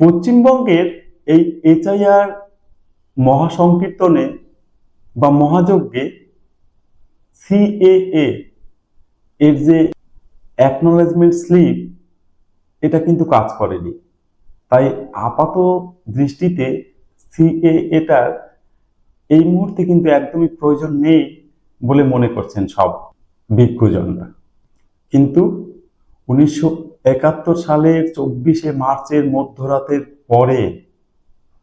পশ্চিমবঙ্গের এই এইচআইআর মহাসংকীর্তনে বা মহাযজ্ঞে সিএএ এর যে অ্যাকনোলেজমেন্ট স্লিপ এটা কিন্তু কাজ করেনি। তাই আপাত দৃষ্টিতে সিএ এটার এই মুহূর্তে কিন্তু একদমই প্রয়োজন নেই বলে মনে করছেন সব বিজ্ঞজনরা কিন্তু উনিশশো একাত্তর সালের চব্বিশে মার্চের মধ্যরাতের পরে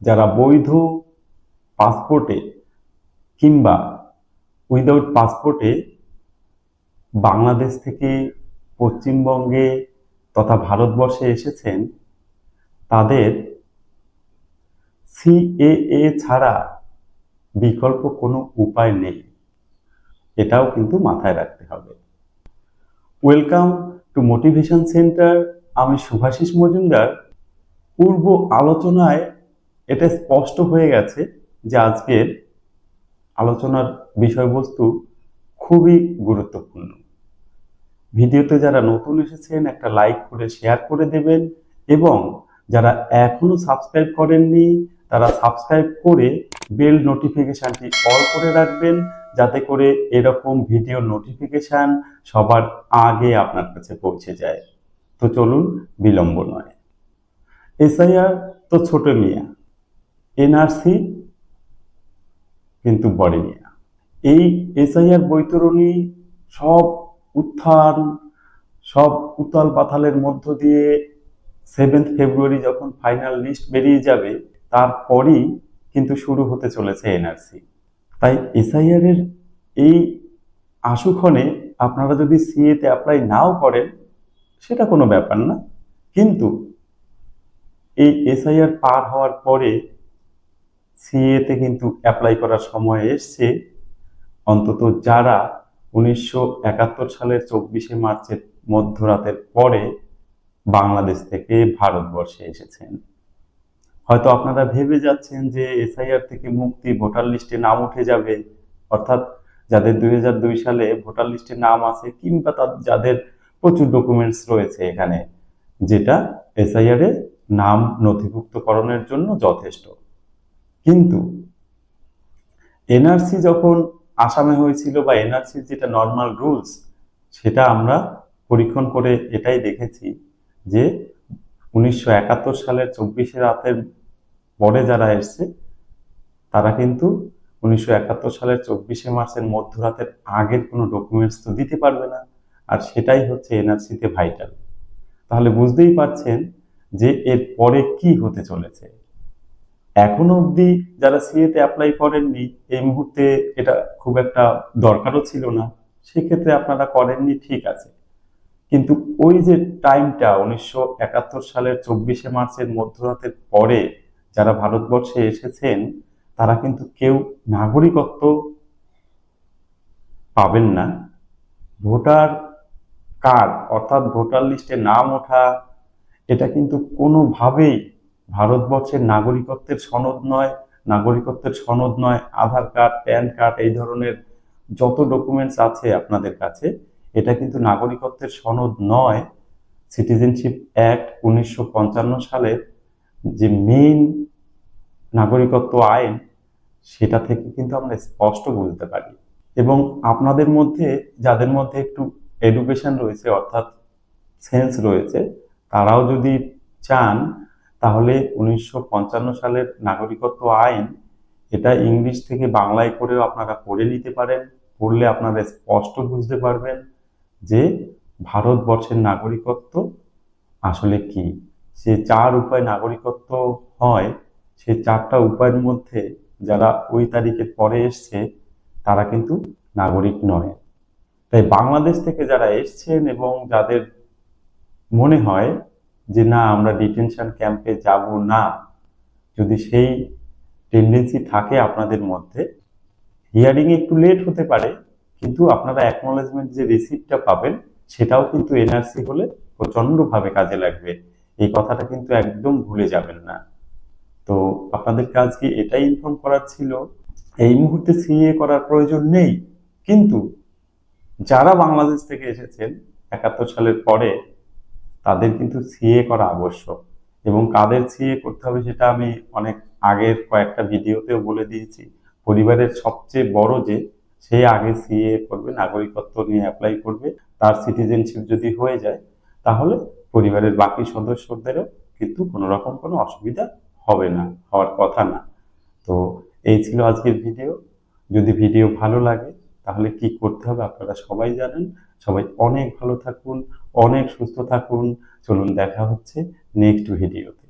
যারা বৈধ পাসপোর্টে কিংবা উইদাউট পাসপোর্টে বাংলাদেশ থেকে পশ্চিমবঙ্গে তথা ভারতবর্ষে এসেছেন, তাদের সিএএ ছাড়া বিকল্প কোনো উপায় নেই। এটাও কিন্তু মাথায় রাখতে হবে। ওয়েলকাম টু মোটিভেশন সেন্টার আমি শুভাশিস মজুমদার, পূর্ব আলোচনায় এটা স্পষ্ট হয়ে গেছে যে আজকের আলোচনার বিষয়বস্তু খুবই গুরুত্বপূর্ণ। ভিডিওতে যারা নতুন এসেছেন, একটা লাইক করে শেয়ার করে দেবেন এবং যারা এখনও সাবস্ক্রাইব করেননি, তারা সাবস্ক্রাইব করে বেল নোটিফিকেশনটি অল করে রাখবেন। যাতে করে এরকম ভিডিও নোটিফিকেশন সবার আগে আপনার কাছে পৌঁছে যায়। তো চলুন বিলম্ব নয়। এসআইআর তো ছোট মিয়া এনআরসি কিন্তু বড় মিয়া। এই এসআইআর বৈতরণী সব উত্থান, সব উতাল পাথালের মধ্য দিয়ে সেভেন্থ ফেব্রুয়ারি যখন ফাইনাল লিস্ট বেরিয়ে যাবে, তারপরই কিন্তু শুরু হতে চলেছে এনআরসি তাই এসআইআর এর এই আশুক্ষণে আপনারা যদি সিএতে অ্যাপ্লাই নাও করেন, সেটা কোনো ব্যাপার না। কিন্তু এই এসআইআর পার হওয়ার পরে সিএতে কিন্তু অ্যাপ্লাই করার সময় এসছে। অন্তত যারা উনিশশো একাত্তর সালের চব্বিশে মার্চের মধ্যরাতের পরে বাংলাদেশ থেকে ভারতবর্ষে এসেছেন। হয়তো আপনারা ভেবে যাচ্ছেন যে এসআইআর থেকে মুক্তি ভোটার লিস্টে নাম উঠে যাবে। অর্থাৎ যাদের দুই হাজার দুই সালে ভোটার লিস্টে নাম আছে কিংবা যাদের প্রচুর ডকুমেন্টস রয়েছে এখানে, যেটা এসআইআর এ নাম নথিভুক্তকরণের জন্য যথেষ্ট। কিন্তু এনআরসি যখন আসামে হয়েছিল বা এনআরসির যেটা নর্মাল রুলস সেটা আমরা পরীক্ষণ করে এটাই দেখেছি যে উনিশশো একাত্তর সালের চব্বিশে রাতের পরে যারা এসছে, তারা কিন্তু উনিশশো একাত্তর সালের চব্বিশে মার্চের মধ্যরাতের আগের কোনো ডকুমেন্টস তো দিতে পারবে না। আর সেটাই হচ্ছে এনআরসিতে ভাইটাল তাহলে বুঝতেই পারছেন যে এর পরে কি হতে চলেছে। এখনও অবধি যারা সিএতে অ্যাপ্লাই করেননি, এই মুহূর্তে এটা খুব একটা দরকারও ছিল না। সেক্ষেত্রে আপনারা করেননি, ঠিক আছে। কিন্তু ওই যে টাইমটা উনিশশো একাত্তর সালের চব্বিশে মার্চের মধ্যরাতের পরে যারা ভারতবর্ষে এসেছেন, তারা কিন্তু কেউ নাগরিকত্ব পাবেন না। ভোটার কার্ড অর্থাৎ ভোটার লিস্টে নাম ওঠা, এটা কিন্তু কোনোভাবেই ভারতবর্ষের নাগরিকত্বের সনদ নয়, নাগরিকত্বের সনদ নয়, আধার কার্ড, প্যান কার্ড, এই ধরনের যত ডকুমেন্টস আছে আপনাদের কাছে, এটা কিন্তু নাগরিকত্বের সনদ নয়। সিটিজেনশিপ অ্যাক্ট উনিশশো সালের যে মেইন নাগরিকত্ব আইন, সেটা থেকে কিন্তু আমরা স্পষ্ট বুঝতে পারি। এবং আপনাদের মধ্যে, যাদের মধ্যে একটু এডুকেশন রয়েছে, অর্থাৎ সেন্স রয়েছে, তারাও যদি চান, তাহলে উনিশশো পঞ্চান্ন সালের নাগরিকত্ব আইন, এটা ইংলিশ থেকে বাংলায় করেও আপনারা পড়ে নিতে পারেন, পড়লে আপনারা স্পষ্ট বুঝতে পারবেন যে ভারতবর্ষের নাগরিকত্ব আসলে কি। সে চার উপায় নাগরিকত্ব হয়, সে চারটা উপায়ের মধ্যে যারা ওই তারিখের পরে এসছে, তারা কিন্তু নাগরিক নয়। তাই বাংলাদেশ থেকে যারা এসছেন এবং যাদের মনে হয় যে না, আমরা ডিটেনশন ক্যাম্পে যাব না, যদি সেই টেন্ডেন্সি থাকে আপনাদের মধ্যে হিয়ারিং একটু লেট হতে পারে, কিন্তু আপনারা অ্যাকনোলেজমেন্ট যে রিসিপ্টটা পাবেন, সেটাও কিন্তু এনআরসি হলে প্রচন্ডভাবে কাজে লাগবে। এই কথাটা কিন্তু একদম ভুলে যাবেন না। তো আপনাদের আজকে এটাই ইনফর্ম করার ছিল, এই মুহূর্তে সিএ করার প্রয়োজন নেই। কিন্তু যারা বাংলাদেশ থেকে এসেছেন একাত্তর সালের পরে, তাদের কিন্তু সিএ করা আবশ্যক। এবং কাদের সিএ করতে হবে সেটা আমি অনেক আগের কয়েকটা ভিডিওতেও বলে দিয়েছি। পরিবারের সবচেয়ে বড় যে, সে আগে সিএ করবে, নাগরিকত্ব নিয়ে অ্যাপ্লাই করবে, তার সিটিজেনশিপ যদি হয়ে যায়, তাহলে পরিবারের বাকি সদস্যদেরও কিন্তু কোনো রকম কোনো অসুবিধা হবে না, হওয়ার কথা না। তো এই ছিল আজকের ভিডিও। যদি ভিডিও ভালো লাগে, তাহলে কি করতে হবে আপনারা সবাই জানেন। সবাই অনেক ভালো থাকুন, অনেক সুস্থ থাকুন। চলুন দেখা হচ্ছে নেক্সট ভিডিওতে